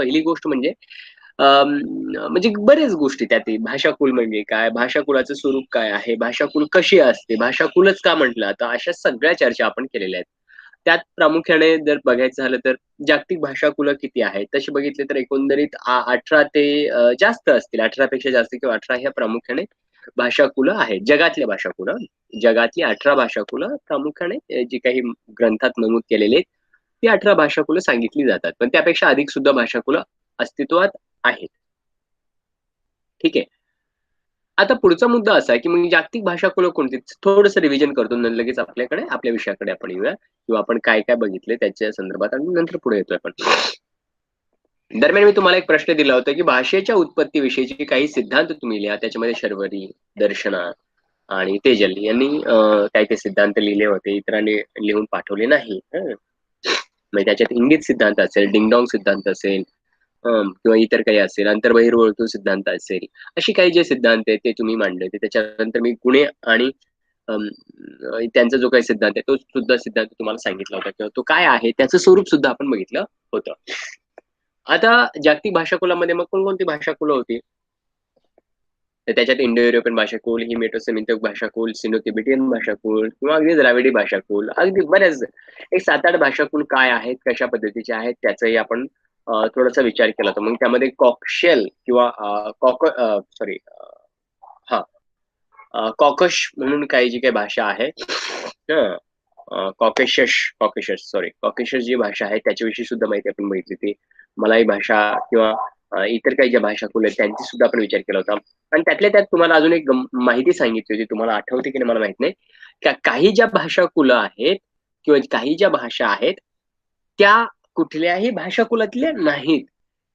पहिली गोष्ट म्हणजे म्हणजे बरेच गोष्टी त्यात भाषाकुल म्हणजे काय? भाषाकुलाचं स्वरूप काय आहे? भाषाकुल कशी असते? भाषाकुलच का म्हटलं? आता अशा सगळ्या चर्चा आपण केलेल्या आहेत. त्यात प्रामुख्याने जर बघायचं झालं तर जागतिक भाषाकुलं किती आहेत? तसे बघितले तर एकंदरीत अठरा ते जास्त असतील. अठरापेक्षा जास्त किंवा अठरा ह्या प्रामुख्याने भाषाकुलं आहेत. जगातल्या भाषाकुलं. जगातली अठरा भाषाकुलं प्रामुख्याने जी काही ग्रंथात नमूद केलेले आहेत. ती अठरा भाषाकुलं सांगितली जातात. पण त्यापेक्षा अधिक सुद्धा भाषाकुलं अस्तित्वात आहेत. ठीक? आहे आता पुढचा मुद्दा असा आहे की मग जागतिक भाषा कुलं कोणती? थोडस रिव्हिजन करतो लगेच आपल्याकडे आपल्या विषयाकडे आपण येऊया. किंवा आपण काय काय बघितले त्याच्या संदर्भात आणि नंतर पुढे येतोय आपण. दरम्यान मी तुम्हाला एक प्रश्न दिला होता की भाषेच्या उत्पत्तीविषयीचे काही सिद्धांत तुम्ही लिहा. त्याच्यामध्ये शर्वरी दर्शना आणि तेजल यांनी काही काही सिद्धांत लिहिले होते इतरांनी लिहून पाठवले नाही म्हणजे त्याच्यात इंगित सिद्धांत असेल डिंगडॉंग सिद्धांत असेल किंवा इतर काही असेल अंतर्बहिर्वर्तुळ सिद्धांत असेल अशी काही जे सिद्धांत आहेत ते तुम्ही मांडले ते त्याच्यानंतर मी गुणे आणि त्यांचा जो काही सिद्धांत आहे तो सुद्धा सिद्धांत तुम्हाला सांगितला होता किंवा तो काय आहे त्याचं स्वरूप सुद्धा आपण बघितलं होतं. आता जागतिक भाषाकुलामध्ये मग कोणकोणती भाषाकुलं होती? तर त्याच्यात इंडो युरोपियन भाषा कुल ही भाषा कोल सिनो तिबेटियन भाषा कुल किंवा अगदी द्राविडी भाषा कुल अगदी बऱ्याच एक सात आठ भाषा कुल काय आहेत कशा पद्धतीचे आहेत त्याचाही आपण थोडासा विचार केला तर मग त्यामध्ये कॉकशेल किंवा कॉक सॉरी हा. कॉकश म्हणून काही जी काही भाषा आहे कॉकेशस कॉकेशस सॉरी कॉकेशस जी भाषा आहे त्याच्याविषयी सुद्धा माहिती आपण बघितली ती मलाई भाषा किंवा इतर काही ज्या भाषा कुल आहेत त्यांची सुद्धा आपण विचार केला होता. आणि त्यातल्या त्यात तुम्हाला अजून एक माहिती सांगितली होती तुम्हाला आठवते की नाही मला माहीत नाही. काही ज्या भाषा कुलं आहेत किंवा काही ज्या भाषा आहेत त्या कुठल्याही भाषा कुलातल्या नाहीत.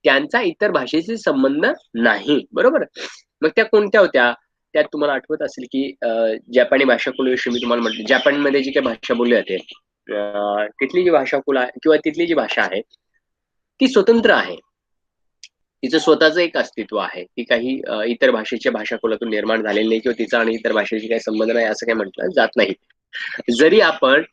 त्यांचा इतर भाषेशी संबंध नाही. बरोबर? मग त्या कोणत्या होत्या? त्यात तुम्हाला आठवत असेल की जपानी भाषा भाषाकुलाविषयी मी तुम्हाला म्हटलं जपानमध्ये जी काही भाषा बोलली जाते तिथली जी भाषाकुल आहे किंवा तिथली जी भाषा आहे ती स्वतंत्र आहे. तिचं स्वतःच एक अस्तित्व आहे. ती काही इतर भाषेच्या भाषाकुलातून निर्माण झालेली नाही किंवा तिचा आणि इतर भाषेशी काही संबंध नाही असं काही म्हटलं जात नाही. जरी आपण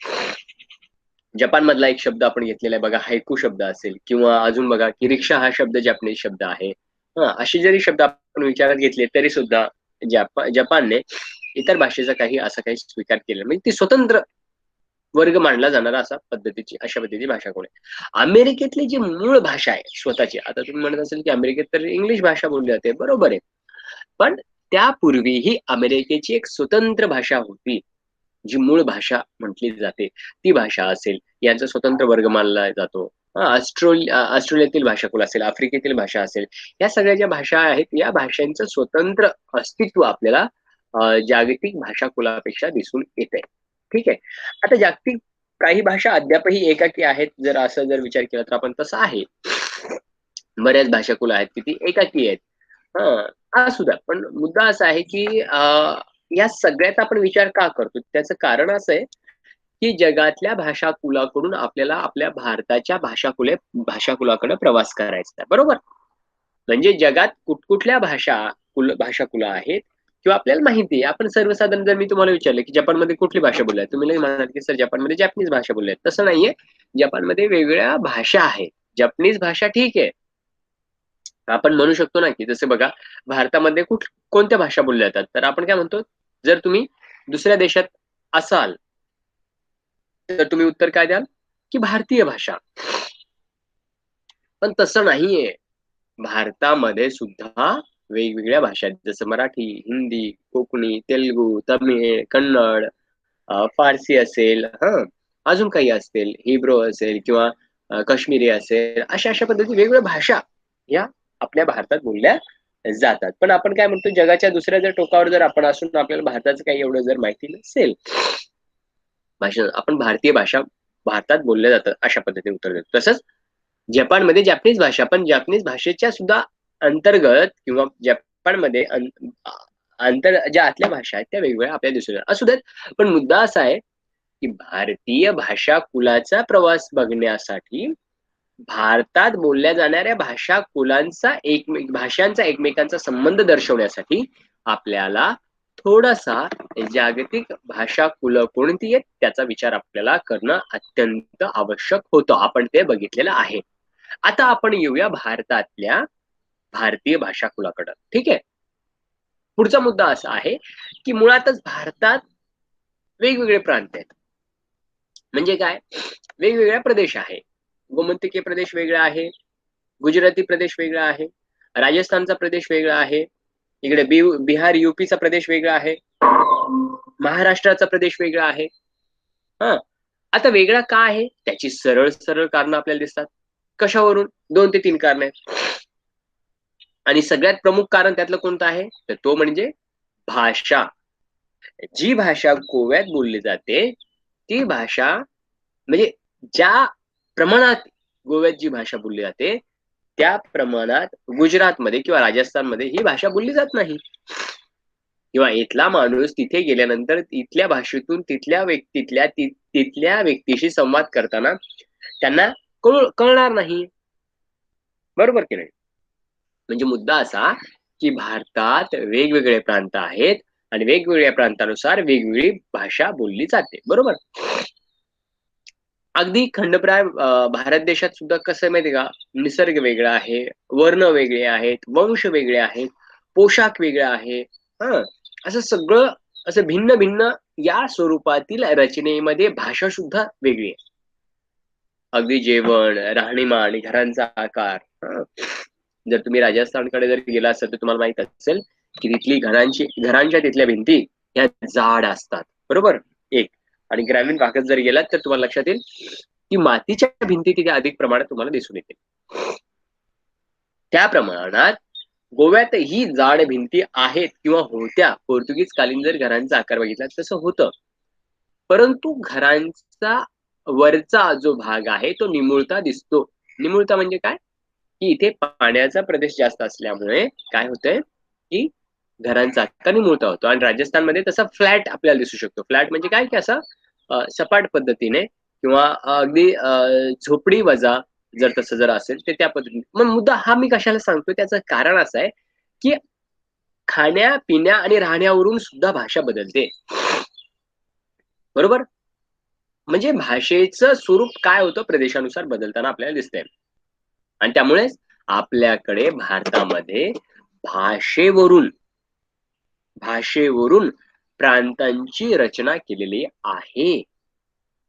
जपान मधला एक शब्द आपण घेतलेला आहे बघा हायकू शब्द असेल किंवा अजून बघा की रिक्षा हा शब्द जपनीज शब्द आहे. हा असे जरी शब्द आपण विचारात घेतले तरी सुद्धा जपानने इतर भाषेचा काही असा काही स्वीकार केला म्हणजे ती स्वतंत्र वर्ग मांडला जाणारा असा पद्धतीची अशा पद्धतीची भाषा कोण आहे? अमेरिकेतली जी मूळ भाषा आहे स्वतःची. आता तुम्ही म्हणत असेल की अमेरिकेत तर इंग्लिश भाषा बोलली जाते. बरोबर आहे. पण त्यापूर्वी ही अमेरिकेची एक स्वतंत्र भाषा होती जी मूळ भाषा म्हटली जाते. ती भाषा असेल यांचा स्वतंत्र वर्ग मानला जातो. ऑस्ट्रेलिया ऑस्ट्रेलियातील भाषाकुल असेल आफ्रिकेतील भाषा असेल या सगळ्या ज्या भाषा आहेत या भाषांचं स्वतंत्र अस्तित्व आपल्याला जागतिक भाषा कुलापेक्षा दिसून येते ठीक आहे. आता जागतिक काही भाषा अद्यापही एकाकी आहेत. जर असं जर विचार केला तर आपण तसं आहे. बऱ्याच भाषाकुल आहेत की ती एकाकी आहेत. हा सुद्धा पण मुद्दा असा आहे की या सगळ्याचा आपण विचार का करतो? त्याचं कारण असं आहे की जगातल्या भाषाकुलाकडून आपल्याला आपल्या भारताच्या भाषाकुले भाषाकुलाकडे प्रवास करायचा बरोबर? म्हणजे जगात कुठकुठल्या भाषा कुल भाषाकुला आहेत. किंवा आपल्याला माहिती आहे. आपण सर्वसाधारण जर मी तुम्हाला विचारलं की जपानमध्ये कुठली भाषा बोलल्या तुम्ही म्हणाल की सर जपानमध्ये जॅपनीज भाषा बोलल्या तसं नाहीये. जपानमध्ये वेगवेगळ्या भाषा आहेत. जपनीज भाषा ठीक आहे. आपण म्हणू शकतो ना की जसे बघा भारतामध्ये कुठ कोणत्या भाषा बोलल्या जातात? तर आपण काय म्हणतो जर तुम्ही दुसऱ्या देशात असाल तर तुम्ही उत्तर काय द्याल? की भारतीय भाषा. पण तसं नाहीये. भारतामध्ये सुद्धा वेगवेगळ्या भाषा आहेत जसं मराठी हिंदी कोकणी तेलगू तमिळ कन्नड फारसी असेल हा अजून काही असेल हिब्रो असेल किंवा काश्मीरी असेल अशा अशा पद्धती वेगवेगळ्या भाषा या आपल्या भारतात बोलल्या जातात. पण आपण काय म्हणतो जगाच्या दुसऱ्या जर टोकावर जर आपण असून आपल्याला भारताचं काही एवढं जर माहिती नसेल भाषा आपण भारतीय भाषा भारतात बोलल्या जातात अशा पद्धतीने उत्तर देतो. तसंच जपानमध्ये जॅपनीज भाषा पण जॅपनीज भाषेच्या सुद्धा अंतर्गत किंवा जपानमध्ये अंतर ज्या आतल्या भाषा आहेत त्या वेगवेगळ्या आपल्या दिसून असू देत पण मुद्दा असा आहे की भारतीय भाषा कुलाचा प्रवास बघण्यासाठी भारतात बोलल्या जाणाऱ्या भाषा कुलांचा एकमेक भाषांचा एकमेकांचा संबंध दर्शवण्यासाठी आपल्याला थोडासा जागतिक भाषा कुल कोणती आहेत त्याचा विचार आपल्याला करणं अत्यंत आवश्यक होतं. आपण ते बघितलेलं आहे. आता आपण येऊया भारतातल्या भारतीय भाषा कुलाकडं ठीक आहे? पुढचा मुद्दा असा आहे की मुळातच भारतात वेगवेगळे प्रांत आहेत. म्हणजे काय? वेगवेगळ्या प्रदेश आहे. गोमंतकीय प्रदेश वेगळा आहे. गुजराती प्रदेश वेगळा आहे. राजस्थानचा प्रदेश वेगळा आहे. इकडे बिहार युपीचा प्रदेश वेगळा आहे. महाराष्ट्राचा प्रदेश वेगळा आहे. हा? आता वेगळा का आहे? त्याची सरळ सरळ कारण आपल्याला दिसतात. कशावरून? दोन ते तीन कारण आहेत. आणि सगळ्यात प्रमुख कारण त्यातलं कोणतं आहे? तर तो म्हणजे भाषा. जी भाषा गोव्यात बोलली जाते ती भाषा म्हणजे ज्या प्रमाणात गोव्यात जी भाषा बोलली जाते त्या प्रमाणात गुजरातमध्ये किंवा राजस्थानमध्ये ही भाषा बोलली जात नाही. किंवा इथला माणूस तिथे गेल्यानंतर तिथल्या भाषेतून तिथल्या व्यक्तीतल्या तिथल्या व्यक्तीशी संवाद करताना त्यांना कळणार नाही. बरोबर की नाही? म्हणजे मुद्दा असा की भारतात वेगवेगळे प्रांत आहेत आणि वेगवेगळ्या प्रांतानुसार वेगवेगळी भाषा बोलली जाते. बरोबर? अगदी खंडप्राय भारत देशात सुद्धा कसं माहिती का? निसर्ग वेगळा आहे वर्ण वेगळे आहेत वंश वेगळे आहेत पोशाख वेगळा आहे. हा? असं सगळं असं भिन्न भिन्न या स्वरूपातील रचनेमध्ये भाषा सुद्धा वेगळी आहे. अगदी जेवण राहणीमान घरांचा आकार जर तुम्ही राजस्थानकडे जर गेला असाल तर तुम्हाला माहीत असेल की तिथली घरांची घरांच्या तिथल्या भिंती ह्या जाड असतात. बरोबर? एक. आणि ग्रामीण भागात जर गेलात तर तुम्हाला लक्षात येईल की मातीच्या भिंती तिथे अधिक प्रमाणात तुम्हाला दिसून येतील. त्या प्रमाणात गोव्यात ही जाड भिंती आहेत किंवा होत्या. पोर्तुगीज कालीन जर घरांचा आकार बघितला तसं होतं. परंतु घरांचा वरचा जो भाग आहे तो निमुळता दिसतो. निमुळता म्हणजे काय? की इथे पाण्याचा प्रदेश जास्त असल्यामुळे काय होतंय की घरांचा कमी मोठा होतो. आणि राजस्थानमध्ये तसा फ्लॅट आपल्याला दिसू शकतो. फ्लॅट म्हणजे काय की असा सपाट पद्धतीने किंवा अगदी झोपडी वजा जर तसं जर असेल तर त्या पद्धतीने. मग मुद्दा हा मी कशाला सांगतो त्याचं कारण असं आहे की खाण्या पिण्या आणि राहण्यावरून सुद्धा भाषा बदलते. बरोबर? म्हणजे भाषेचं स्वरूप काय होतं? प्रदेशानुसार बदलताना आपल्याला दिसतंय. आणि त्यामुळेच आपल्याकडे भारतामध्ये भाषेवरून भाषेवरून प्रांतांची रचना केलेली आहे.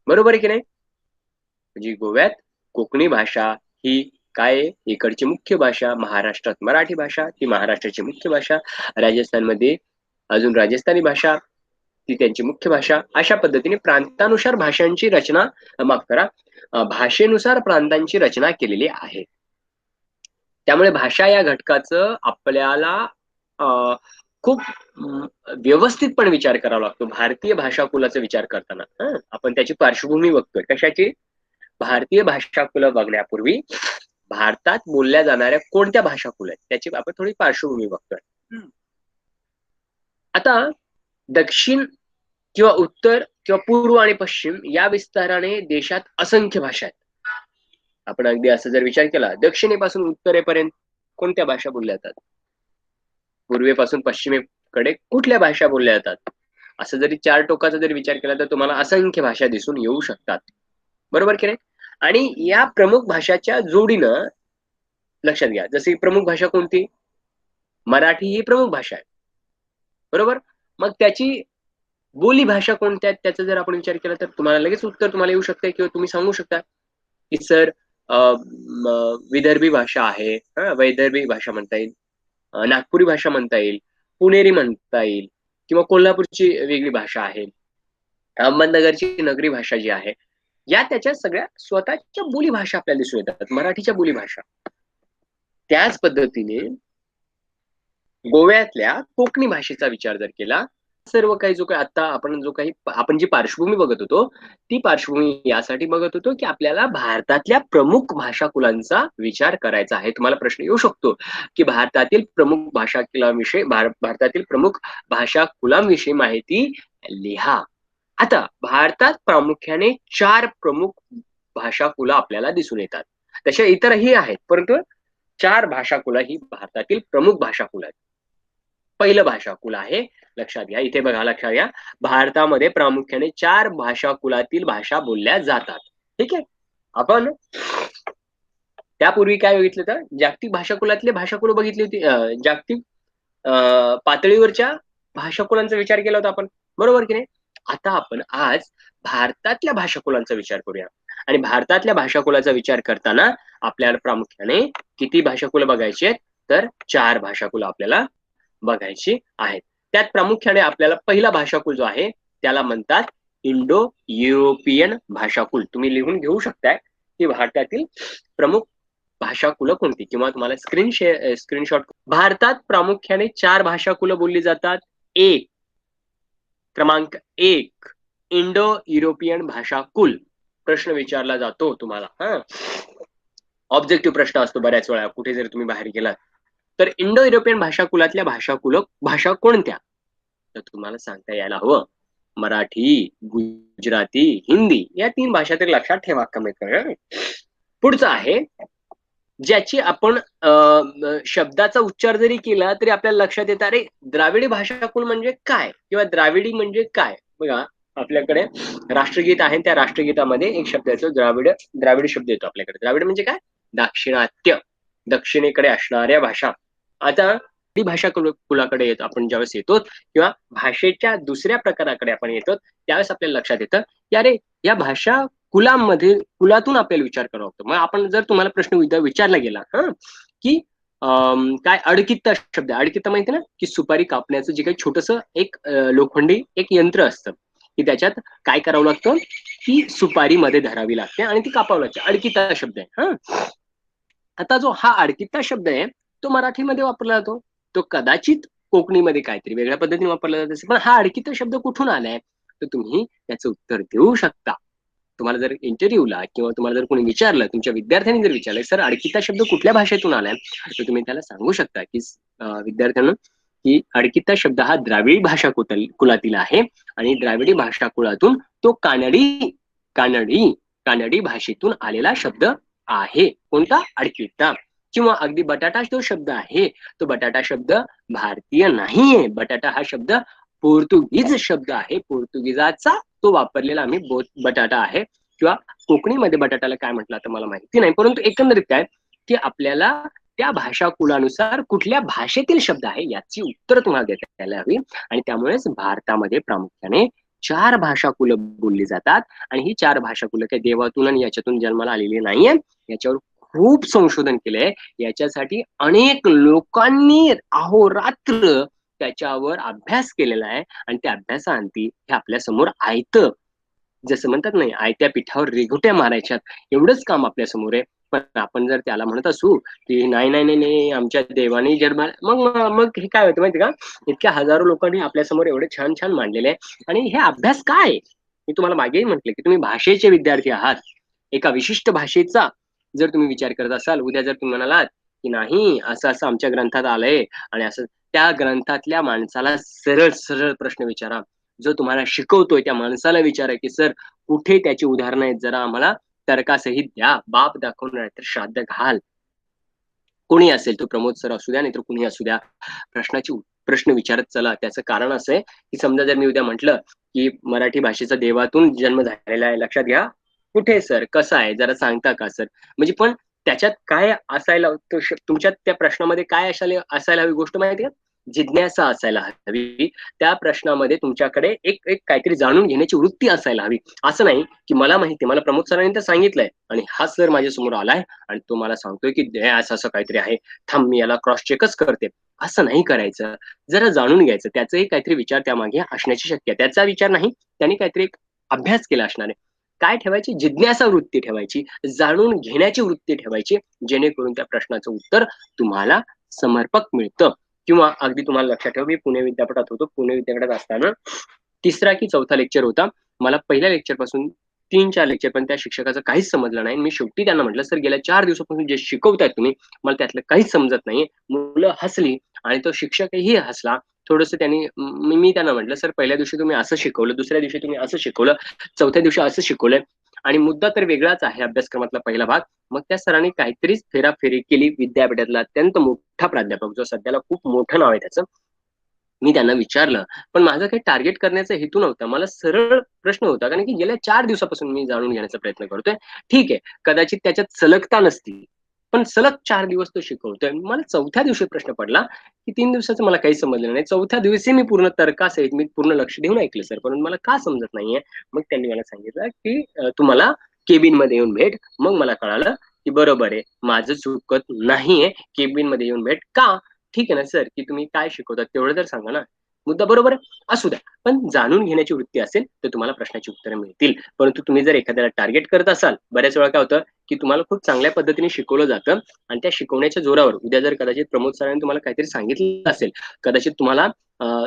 बरोबर आहे की नाही? म्हणजे गोव्यात कोकणी भाषा ही काय? इकडची मुख्य भाषा महाराष्ट्रात मराठी भाषा ती महाराष्ट्राची मुख्य भाषा राजस्थानमध्ये अजून राजस्थानी भाषा ती त्यांची मुख्य भाषा. अशा पद्धतीने प्रांतानुसार भाषांची रचना माफ करा भाषेनुसार प्रांतांची रचना केलेली आहे. त्यामुळे भाषा या घटकाचं आपल्याला खूप व्यवस्थितपणे विचार करावा लागतो. भारतीय भाषा कुलाचा विचार करताना. आपण त्याची पार्श्वभूमी बघतोय. कशाची? भारतीय भाषा कुल बघण्यापूर्वी भारतात बोलल्या जाणाऱ्या कोणत्या भाषा कुल आहेत? त्याची आपण थोडी पार्श्वभूमी बघतोय. आता दक्षिण किंवा उत्तर किंवा पूर्व आणि पश्चिम या विस्ताराने देशात असंख्य भाषा आहेत. आपण अगदी असं जर विचार केला दक्षिणेपासून उत्तरेपर्यंत कोणत्या भाषा बोलल्या जातात? पूर्वेपासून पश्चिमेकडे कुठल्या भाषा बोलल्या जातात? असं जरी चार टोकाचा जरी विचार केला तर तुम्हाला असंख्य भाषा दिसून येऊ शकतात. बरोबर की नाही? आणि या प्रमुख भाषाच्या जोडीनं लक्षात घ्या जशी प्रमुख भाषा कोणती? मराठी ही प्रमुख भाषा आहे. बरोबर? मग त्याची बोली भाषा कोणत्या आहेत? त्याचा जर आपण विचार केला तर तुम्हाला लगेच उत्तर तुम्हाला येऊ शकते किंवा तुम्ही सांगू शकता की सर विदर्भी भाषा आहे. वैदर्भी भाषा म्हणता येईल. नागपुरी भाषा म्हणता येईल. पुणेरी म्हणता येईल. किंवा कोल्हापूरची वेगळी भाषा आहे. अहमदनगरची नगरी भाषा जी आहे या त्याच्या सगळ्या स्वतःच्या बोली भाषा आपल्याला दिसून येतात. मराठीच्या बोली भाषा. त्याच पद्धतीने गोव्यातल्या कोकणी भाषेचा विचार जर केला सर्व काही जो काही आता आपण जो काही आपण जी पार्श्वभूमी बघत होतो ती पार्श्वभूमी यासाठी बघत होतो की आपल्याला भारतातल्या प्रमुख भाषा कुलांचा विचार करायचा आहे. तुम्हाला प्रश्न येऊ शकतो की भारतातील प्रमुख भाषा कुलांविषयी भारतातील प्रमुख भाषा कुलांविषयी माहिती लिहा. आता भारतात प्रामुख्याने चार प्रमुख भाषा कुला आपल्याला दिसून येतात. तशा इतरही आहेत परंतु चार भाषा कुला ही भारतातील प्रमुख भाषा कुल आहेत. पहिलं भाषा कुल आहे लक्षात घ्या. इथे बघा लक्षात घ्या. भारतामध्ये प्रामुख्याने चार भाषा कुलातील भाषा बोलल्या जातात. ठीक आहे? आपण त्यापूर्वी काय बघितलं तर जागतिक भाषाकुलातली भाषा कुल बघितली होती. जागतिक पातळीवरच्या भाषा कुलांचा विचार केला होता आपण. बरोबर की नाही? आता आपण आज भारतातल्या भाषा कुलांचा विचार करूया. आणि भारतातल्या भाषा कुलाचा विचार करताना आपल्याला प्रामुख्याने किती भाषाकुल बघायची आहेत? तर चार भाषा कुल आपल्याला बघायची आहेत. त्यात प्रामुख्याने आपल्याला पहिला भाषाकुल जो आहे त्याला म्हणतात इंडो युरोपियन भाषाकुल. तुम्ही लिहून घेऊ शकताय की भारतातील प्रमुख भाषाकुल कोणती? किंवा तुम्हाला स्क्रीन शे स्क्रीनशॉट भारतात प्रामुख्याने चार भाषाकुल बोलली जातात. एक क्रमांक एक इंडो युरोपियन भाषाकुल. प्रश्न विचारला जातो तुम्हाला हा. ऑब्जेक्टिव्ह प्रश्न असतो बऱ्याच वेळा. कुठे जर तुम्ही बाहेर गेलात तर इंडो युरोपियन भाषाकुलातल्या भाषाकुल भाषा कोणत्या? तर तुम्हाला सांगता यायला हवं. मराठी गुजराती हिंदी या तीन भाषा तरी लक्षात ठेवा कमीत कमी पुढचं आहे ज्याची आपण शब्दाचा उच्चार जरी केला तरी आपल्याला लक्षात येतं अरे द्राविडी भाषाकुल म्हणजे काय? किंवा द्राविडी म्हणजे काय? बघा आपल्याकडे राष्ट्रगीत आहे त्या राष्ट्रगीतामध्ये एक शब्द येतो द्राविड द्राविड शब्द येतो आपल्याकडे. द्राविड म्हणजे काय? दाक्षिणात्य. दक्षिणेकडे असणाऱ्या भाषा. आता भाषा कुलाकडे येतो आपण ज्यावेळेस येतो किंवा भाषेच्या दुसऱ्या प्रकाराकडे आपण येतो त्यावेळेस आपल्याला लक्षात येतं की अरे या भाषा कुलामध्ये कुलातून आपल्याला विचार करावा लागतो. मग आपण जर तुम्हाला प्रश्न विचारला गेला हा की काय अडकित्ता शब्द अडकित्ता माहिती ना की सुपारी कापण्याचं जे काही छोटस एक लोखंडी एक यंत्र असतं की त्याच्यात काय करावं लागतं की सुपारी मध्ये धरावी लागते आणि ती कापावं लागते. अडकिता शब्द आहे हा. आता जो हा अडकिता शब्द आहे तो मराठीमध्ये वापरला जातो. तो कदाचित कोकणीमध्ये काहीतरी वेगळ्या पद्धतीने वापरला जात असेल. पण हा अडकिता शब्द कुठून आलाय? तर तुम्ही त्याचं उत्तर देऊ शकता. तुम्हाला जर इंटरव्ह्यूला किंवा तुम्हाला जर कोणी विचारलं तुमच्या विद्यार्थ्यांनी जर विचारलं सर अडकिता शब्द कुठल्या भाषेतून आलाय? तर तुम्ही त्याला सांगू शकता की विद्यार्थ्यांना की अडकिता शब्द हा द्राविडी भाषा कुलातील आहे आणि द्राविडी भाषा कुळातून तो कानडी कानडी कानडी भाषेतून आलेला शब्द आहे. कोणता? अडकिता किंवा अगदी बटाटा जो शब्द आहे तो बटाटा शब्द भारतीय नाहीये. बटाटा हा शब्द पोर्तुगीज शब्द आहे. पोर्तुगीजाचा तो वापरलेला आम्ही बटाटा आहे. किंवा कोकणीमध्ये बटाट्याला काय म्हटलं तर मला माहिती नाही. परंतु एकंदरीत काय की आपल्याला त्या भाषा कुलानुसार कुठल्या भाषेतील शब्द आहे याची उत्तर तुम्हाला देता यायला हवी. आणि त्यामुळेच भारतामध्ये प्रामुख्याने चार भाषा कुल बोलली जातात. आणि ही चार भाषा कुल काही देवातून आणि याच्यातून जन्माला आलेली नाहीये याच्यावर खूप संशोधन केलंय. याच्यासाठी अनेक लोकांनी अहोरात्र त्याच्यावर अभ्यास केलेला आहे. आणि त्या अभ्यासाअंती हे आपल्यासमोर आयत जसं म्हणतात नाही आयत्या पिठावर रेघुट्या मारायच्यात एवढंच काम आपल्यासमोर आहे. पण आपण जर त्याला म्हणत असू की नाही नाही नाही नाही आमच्या देवाने जन्मा मग मग हे काय होतं माहिती का? इतक्या हजारो लोकांनी आपल्यासमोर एवढे छान छान मांडलेले आहे. आणि हे अभ्यास काय मी तुम्हाला मागेही म्हटले की तुम्ही भाषेचे विद्यार्थी आहात. एका विशिष्ट भाषेचा जर तुम्ही विचार करत असाल उद्या जर तुम्ही म्हणालात की नाही असं असं आमच्या ग्रंथात आलंय आणि असं त्या ग्रंथातल्या माणसाला सरळ सरळ प्रश्न विचारा. जो तुम्हाला शिकवतोय त्या माणसाला विचारा की सर कुठे त्याची उदाहरणं आहेत? जरा आम्हाला तर्कासहित द्या बाप दाखवून नाही तर श्राद्ध घाल. कोणी असेल तो प्रमोद सर असू द्या नाहीतर कुणी असू द्या प्रश्नाची प्रश्न विचारत चला. त्याचं कारण असं आहे की समजा जर मी उद्या म्हटलं की मराठी भाषेचा देवातून जन्म झालेला आहे लक्षात घ्या. कुठे सर? कसं आहे? जरा सांगता का सर? म्हणजे पण त्याच्यात काय असायला तुमच्या त्या प्रश्नामध्ये काय असायला असायला हवी गोष्ट माहिती का? जिज्ञासा असायला हवी. त्या प्रश्नामध्ये तुमच्याकडे एक एक काहीतरी जाणून घेण्याची वृत्ती असायला हवी. असं नाही की मला माहिती मला प्रमोद सरांनी तर सांगितलंय. आणि हा सर माझ्यासमोर आलाय आणि तो मला सांगतोय की असं असं काहीतरी आहे. थांब मी याला क्रॉस चेकच करते. असं नाही करायचं. जरा जाणून घ्यायचं. त्याचंही काहीतरी विचार त्यामागे असण्याची शक्य त्याचा विचार नाही त्यांनी काहीतरी एक अभ्यास केला असणार आहे. काय ठेवायची? जिज्ञासा वृत्ती ठेवायची जाणून घेण्याची वृत्ती ठेवायची जेणेकरून त्या प्रश्नाचं उत्तर तुम्हाला समर्पक मिळतं. किंवा अगदी तुम्हाला लक्षात ठेवा मी पुणे विद्यापीठात होतो. पुणे विद्यापीठात असताना तिसरा की चौथा लेक्चर होता. मला पहिल्या लेक्चरपासून तीन चार लेक्चर पण त्या शिक्षकाचं काहीच समजलं नाही. मी शेवटी त्यांना म्हटलं सर गेल्या चार दिवसापासून जे शिकवतायत तुम्ही मला त्यातलं काहीच समजत नाही मुलं हसली आणि तो शिक्षकही हसला थोडस त्यांनी मी त्यांना म्हटलं सर पहिल्या दिवशी तुम्ही असं शिकवलं दुसऱ्या दिवशी तुम्ही असं शिकवलं चौथ्या दिवशी असं शिकवलंय आणि मुद्दा तर वेगळाच आहे अभ्यासक्रमातला पहिला भाग. मग त्या सरांनी काहीतरीच फेराफेरी केली विद्यापीठातला अत्यंत मोठा प्राध्यापक जो सध्याला खूप मोठं नाव आहे त्याचं. मी त्यांना विचारलं पण माझं काही टार्गेट करण्याचा हेतू नव्हता. मला सरळ प्रश्न होता कारण की गेल्या चार दिवसापासून मी जाणून घेण्याचा प्रयत्न करतोय. ठीक आहे कदाचित त्याच्यात सलगता नसती पण सलग चार दिवस तो शिकवतोय. मला चौथ्या दिवशी प्रश्न पडला की तीन दिवसाचं मला काही समजलं नाही. चौथ्या दिवशी मी पूर्ण तर्कासहित मी पूर्ण लक्ष देऊन ऐकलं सर. पण मला का समजत नाहीये? मग त्यांनी मला सांगितलं की तुम्हाला केबिनमध्ये येऊन भेट. मग मला कळालं की बरोबर आहे माझं चुकत नाहीये केबिनमध्ये येऊन भेट का? ठीक आहे ना सर. की तुम्ही काय शिकवतात तेवढं तर सांगा ना. मुद्दा बरोबर असू द्या. पण जाणून घेण्याची वृत्ती असेल तर तुम्हाला प्रश्नाची उत्तरं मिळतील. परंतु तुम्ही जर एखाद्याला टार्गेट करत असाल बऱ्याच वेळा काय होतं की तुम्हाला खूप चांगल्या पद्धतीने शिकवलं जातं आणि त्या शिकवण्याच्या जोरावर उद्या जर कदाचित प्रमोद सरांनी तुम्हाला काहीतरी सांगितलं असेल कदाचित तुम्हाला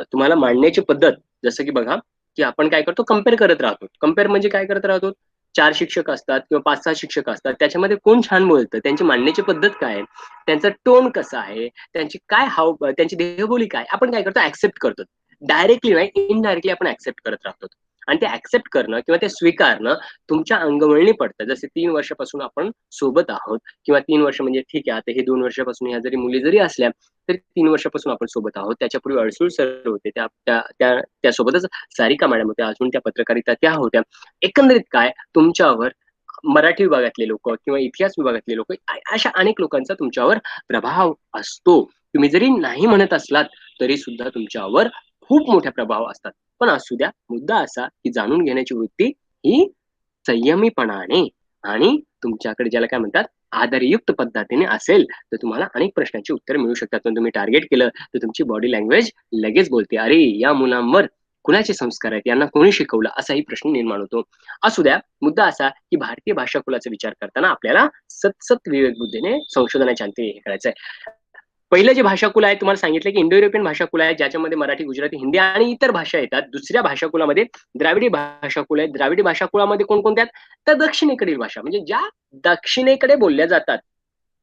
तुम्हाला मांडण्याची पद्धत जसं की बघा की आपण काय करतो कंपेअर करत राहतो. कंपेअर म्हणजे काय करत राहतो? चार शिक्षक असतात किंवा पाच सहा शिक्षक असतात त्याच्यामध्ये कोण छान बोलतं? त्यांची मांडण्याची पद्धत काय त्यांचा टोन कसा आहे? त्यांची काय हाव त्यांची देहबोली काय? आपण काय करतो? ऍक्सेप्ट करतो. डायरेक्टली नाही इनडायरेक्टली आपण ऍक्सेप्ट करत राहतो. आणि ते ऍक्सेप्ट करणं किंवा ते स्वीकारणं तुमच्या अंगवळणी पडतं. जसे तीन वर्षापासून आपण सोबत आहोत किंवा तीन वर्ष म्हणजे ठीक आहे आता हे दोन वर्षापासून ह्या जरी मुली जरी असल्या तरी तीन वर्षापासून आपण सोबत आहोत. त्याच्यापूर्वी अडसूळ सर होते. त्या त्या त्यासोबतच सारिका मॅडम होत्या अजून त्या पत्रकारिता त्या होत्या. एकंदरीत काय? तुमच्यावर मराठी विभागातले लोक किंवा इतिहास विभागातले लोक अशा अनेक लोकांचा तुमच्यावर प्रभाव असतो. तुम्ही जरी नाही म्हणत असलात तरी सुद्धा तुमच्यावर खूप मोठ्या प्रभाव असतात. पण असू द्या मुद्दा असा की जाणून घेण्याची वृत्ती ही संयमीपणाने आणि तुमच्याकडे ज्याला काय म्हणतात आदरयुक्त पद्धतीने असेल तर तुम्हाला अनेक प्रश्नांची उत्तर मिळू शकतात. पण तुम्ही टार्गेट केलं तर तुमची बॉडी लँग्वेज लगेच बोलते. अरे या मुलांवर कुणाचे संस्कार आहेत? यांना कोणी शिकवलं? असाही प्रश्न निर्माण होतो. असू द्या मुद्दा असा की भारतीय भाषा कुलाचा विचार करताना आपल्याला सतसत विवेक बुद्धीने संशोधनाच्या अंती हे करायचंय. पहिलं जे भाषाकुल आहे तुम्हाला सांगितलं की इंडो युरोपियन भाषाकुल आहे ज्याच्यामध्ये मराठी गुजराती हिंदी आणि इतर भाषा येतात. दुसऱ्या भाषाकुलामध्ये द्राविडी भाषाकुल आहे द्राविडी भाषाकुलामध्ये कोणकोणत्या आहेत? तर दक्षिणेकडील भाषा. म्हणजे ज्या दक्षिणेकडे बोलल्या जातात.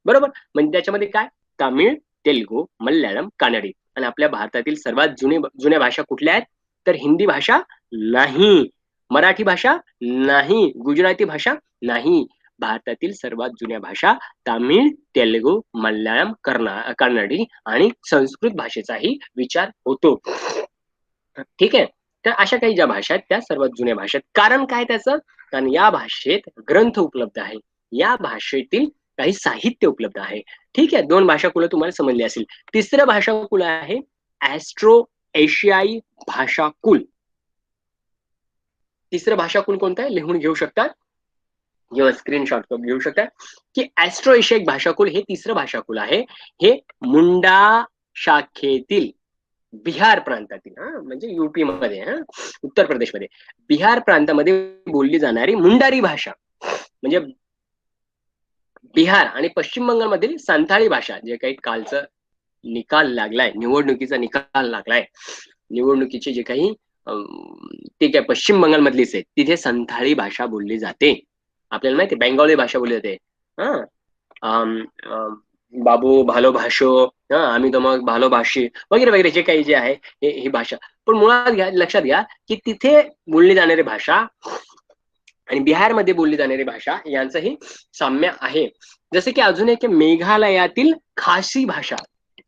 बरोबर? म्हणजे त्याच्यामध्ये काय? तामिळ तेलगू मल्याळम कानडी. आणि आपल्या भारतातील सर्वात जुने जुन्या भाषा कुठल्या आहेत? तर हिंदी भाषा नाही. मराठी भाषा नाही. गुजराती भाषा नाही. भारतातील सर्वात जुन्या भाषा तामिळ तेलुगू मल्याळम कर्ना कन्नडी आणि संस्कृत भाषेचाही विचार होतो. ठीक आहे? तर अशा काही ज्या भाषा आहेत त्या सर्वात जुन्या भाषा आहेत. कारण काय त्याचं? कारण या भाषेत ग्रंथ उपलब्ध आहे. या भाषेतील काही साहित्य उपलब्ध आहे. ठीक आहे? दोन भाषाकुल तुम्हाला समजली असेल. तिसरं भाषा कुल आहे ऍस्ट्रो एशियाई भाषाकुल. तिसरं भाषाकुल कोणतं आहे? लिहून घेऊ शकतात. किंवा स्क्रीनशॉट घेऊ शकता. की ऍस्ट्रो एशिया भाषाकुल हे तिसरं भाषाकुल आहे. हे मुंडा शाखेतील बिहार प्रांतातील हा म्हणजे युपी मध्ये हा उत्तर प्रदेशमध्ये. बिहार प्रांतामध्ये बोलली जाणारी मुंडारी भाषा म्हणजे बिहार आणि पश्चिम बंगालमधील संथाळी भाषा जे काही कालचं निकाल लागलाय निवडणुकीचा निकाल लागलाय. निवडणुकीचे जे काही ते काय पश्चिम बंगालमधलीच आहे तिथे संथाळी भाषा बोलली जाते. आपल्याला माहिती बेंगॉली भाषा बोलली जाते. हा. बाबू भालो भाषो हा आम्ही तर मग भालो भाषी वगैरे वगैरे जे काही जे आहे हे ही भाषा. पण मुळात घ्या लक्षात घ्या की तिथे बोलली जाणारी भाषा आणि बिहारमध्ये बोलली जाणारी भाषा यांचंही साम्य आहे. जसे की अजून एक मेघालयातील खासी भाषा.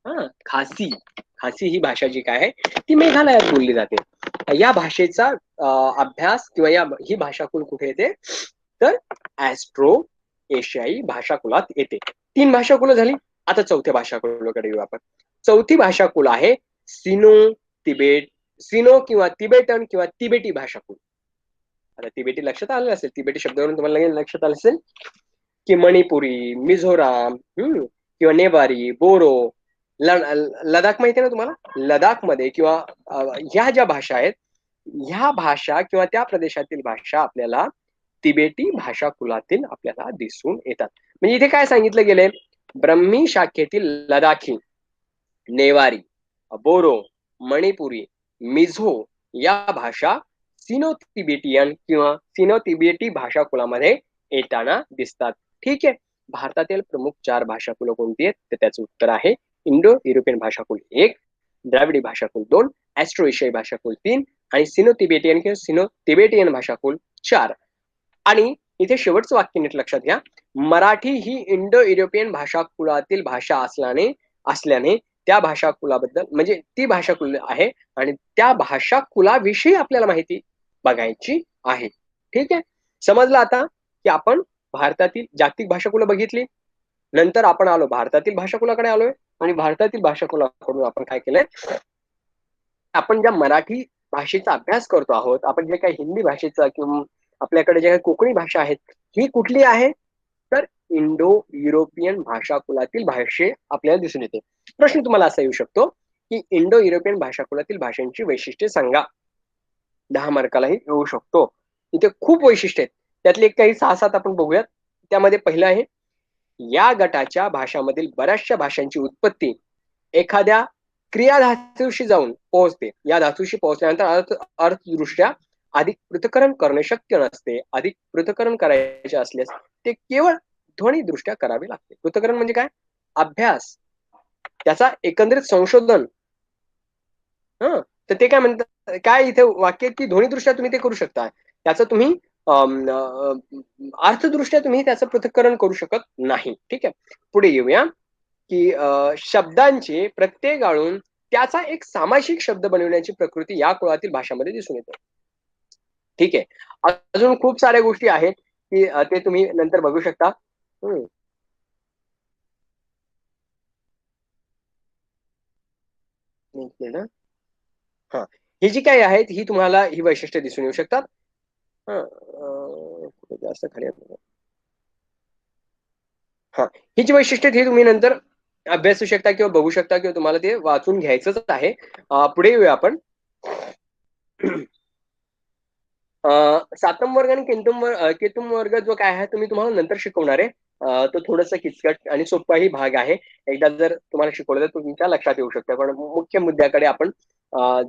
हा खासी खासी ही भाषा जी काय आहे ती मेघालयात बोलली जाते. या भाषेचा अभ्यास किंवा या ही भाषा कुल कुठे येते? तर ऍस्ट्रो एशियाई भाषाकुलात येते. तीन भाषाकुल झाली. आता चौथ्या भाषाकुलाकडे येऊ आपण. चौथी भाषाकुल आहे सिनो तिबेट सिनो किंवा तिबेटन किंवा तिबेटी भाषाकुल आता तिबेटी लक्षात आलं असेल. तिबेटी शब्दावरून तुम्हाला लक्षात आलं असेल. की मणिपुरी मिझोराम हम्म किंवा नेवारी बोरो लडाख माहिती ना तुम्हाला? लडाखमध्ये किंवा ह्या ज्या भाषा आहेत ह्या भाषा किंवा त्या प्रदेशातील भाषा आपल्याला तिबेटी भाषा कुलातील आपल्याला दिसून येतात. म्हणजे इथे काय सांगितलं गेले ब्रह्मी शाखेतील लडाखी नेवारी बोरो मणिपुरी मिझो या भाषा सिनो तिबेटियन किंवा सिनो तिबेटी भाषा कुलामध्ये येताना दिसतात. ठीक आहे. भारतातील प्रमुख चार भाषाकुल कोणती आहेत? तर त्याचं उत्तर आहे इंडो युरोपियन भाषाकुल एक द्राविडी भाषाकुल दोन ऍस्ट्रो एशियाई भाषाकुल तीन आणि सिनो तिबेटियन किंवा सिनो तिबेटियन भाषाकुल चार. आणि इथे शेवटचं वाक्य नीट लक्षात घ्या. मराठी ही इंडो युरोपियन भाषा कुळातील भाषा असल्याने असल्याने त्या भाषा कुलाबद्दल म्हणजे ती भाषा कुल आहे आणि त्या भाषा कुलाविषयी आपल्याला माहिती बघायची आहे. ठीक आहे? समजलं आता की आपण भारतातील जागतिक भाषा कुल बघितली. नंतर आपण आलो भारतातील भाषा कुलाकडे आलोय आणि भारतातील भाषा कुलाकडून आपण काय केलंय? आपण ज्या मराठी भाषेचा अभ्यास करतो आहोत आपण जे काही हिंदी भाषेचा किंवा आपल्याकडे जे काही कोकणी भाषा आहेत ही कुठली आहे? तर इंडो युरोपियन भाषा कुलातील भाषे आपल्याला दिसून येते. प्रश्न तुम्हाला असा येऊ शकतो की इंडो युरोपियन भाषा कुलातील भाषांची वैशिष्ट्ये सांगा. दहा मार्कालाही येऊ शकतो. इथे खूप वैशिष्ट्य आहेत. त्यातले काही सहा सात आपण बघूयात. त्यामध्ये पहिलं आहे या गटाच्या भाषामधील बऱ्याचशा भाषांची उत्पत्ती एखाद्या क्रिया धातूशी जाऊन पोहोचते. या धातूशी पोहोचल्यानंतर अर्थ अर्थदृष्ट्या अधिक पृथकरण करणे शक्य नसते अधिक पृथकरण करायचे असल्यास ते केवळ ध्वनीदृष्ट्या करावे लागते. पृथकरण म्हणजे काय? अभ्यास. त्याचा एकंदरीत संशोधन. हा? तर ते काय म्हणतात? काय इथे वाक्य की ध्वनीदृष्ट्या तुम्ही ते करू शकता? त्याचं तुम्ही अर्थदृष्ट्या तुम्ही त्याचं पृथक्करण करू शकत नाही. ठीक आहे? पुढे येऊया की शब्दांचे प्रत्येक गाळून त्याचा एक सामाजिक शब्द बनवण्याची प्रकृती या कुळातील भाषामध्ये दिसून येते. ठीक आहे. अजून खूप साऱ्या गोष्टी आहेत की ते तुम्ही नंतर बघू शकता. हा. ही. जी काही आहेत ही तुम्हाला ही वैशिष्ट्य दिसून येऊ शकतात. जास्त खाली हा. ही जी वैशिष्ट्ये ही तुम्ही नंतर अभ्यासू शकता किंवा बघू शकता किंवा तुम्हाला ते वाचून घ्यायचंच आहे. पुढे येऊया आपण. सातम वर्ग आणि केंतुम वर्ग केतुम वर्ग जो काय आहे तुम्ही तुम्हाला नंतर शिकवणार आहे. तो थोडस किचकट आणि सोपाही भाग आहे. एकदा जर तुम्हाला शिकवलं तर तुमच्या लक्षात येऊ शकतं. पण मुख्य मुद्द्याकडे आपण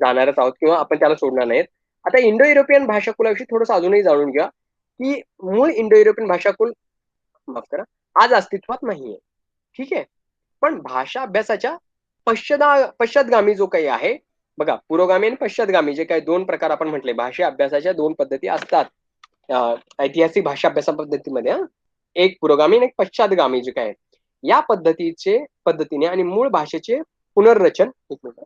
जाणारच आहोत किंवा आपण त्याला सोडणार नाहीत. आता इंडो युरोपियन भाषाकुलाविषयी थोडस अजूनही जाणून घ्या की मूळ इंडो युरोपियन भाषाकुल माफ करा आज अस्तित्वात नाहीये. ठीक आहे? पण भाषा अभ्यासाच्या पश्चदा पश्चातगामी जो काही आहे बघा पुरोगामी आणि पश्चातगामी जे काही दोन प्रकार आपण म्हटले भाषा अभ्यासाच्या दोन पद्धती असतात. ऐतिहासिक भाषा अभ्यासा पद्धतीमध्ये एक पुरोगामी आणि एक पश्चातगामी जे काय या पद्धतीचे पद्धतीने आणि मूळ भाषेचे पुनर्रचन एक मिनिट.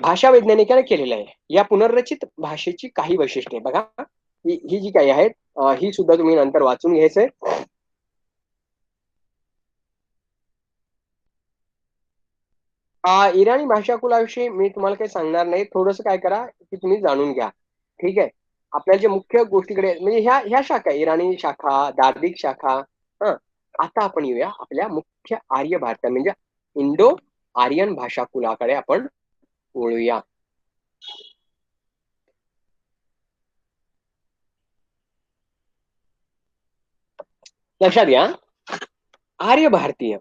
भाषा वैज्ञानिकाने केलेलं आहे. या पुनर्रचित भाषेची काही वैशिष्ट्ये. बघा ही ही जी काही आहेत ही सुद्धा तुम्ही नंतर वाचून घ्यायचंय इराणी भाषा कुलाविषयी मी तुम्हाला काही सांगणार नाही. थोडस काय करा की तुम्ही जाणून घ्या. ठीक आहे? आपल्या जे मुख्य गोष्टीकडे म्हणजे ह्या ह्या शाखा इराणी शाखा दार्दिक शाखा हा. आता आपण येऊया आपल्या मुख्य आर्य भारत म्हणजे इंडो आर्यन भाषा कुलाकडे आपण वळूया. लक्षात घ्या. आर्य भारतीय.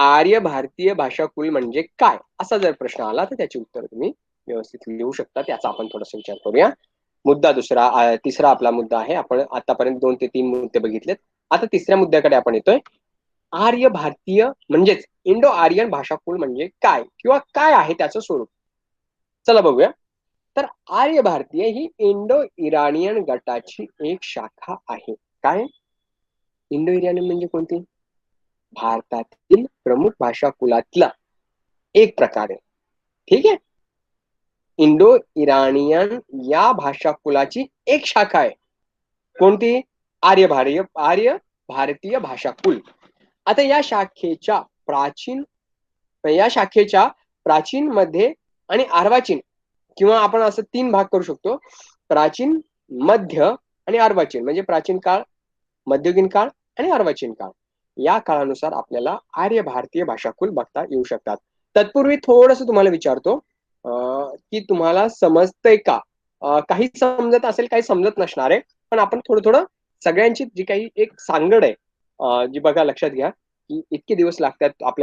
आर्य भारतीय भाषा कुल म्हणजे काय? असा जर प्रश्न आला तर त्याची उत्तर तुम्ही व्यवस्थित लिहू शकता. त्याचा आपण थोडासा विचार करूया. मुद्दा दुसरा तिसरा आपला मुद्दा आहे. आपण आतापर्यंत दोन ते तीन मुद्दे बघितलेत. आता तिसऱ्या मुद्द्याकडे आपण येतोय. आर्य भारतीय म्हणजेच इंडो आर्यन भाषाकुल म्हणजे काय? किंवा काय आहे त्याचं स्वरूप? चला बघूया. तर आर्य भारतीय ही इंडो इराणियन गटाची एक शाखा आहे. काय? इंडो इराणियन म्हणजे कोणती? भारतातील प्रमुख भाषा कुलातला एक प्रकार. आहे ठीक आहे? इंडो इराणियन या भाषा कुलाची एक शाखा आहे. कोणती? आर्य भारतीय आर्य भारतीय भाषा कुल. आता या शाखेच्या प्राचीन या शाखेच्या प्राचीन मध्ये आणि अर्वाचीन किंवा आपण असं तीन भाग करू शकतो. प्राचीन मध्य आणि अर्वाचीन. म्हणजे प्राचीन काळ मध्ययुगीन काळ आणि अर्वाचीन काळ. या काळानुसार आपल्याला आर्य भारतीय भाषाकुल बघता येऊ शकतात. तत्पूर्वी थोडस तुम्हाला विचारतो की तुम्हाला समजतंय का? काही समजत असेल काही समजत नसणार आहे पण आपण थोडं थोडं सगळ्यांची जी काही एक सांगड आहे जी बघा लक्षात घ्या की इतके दिवस लागतात आपल्या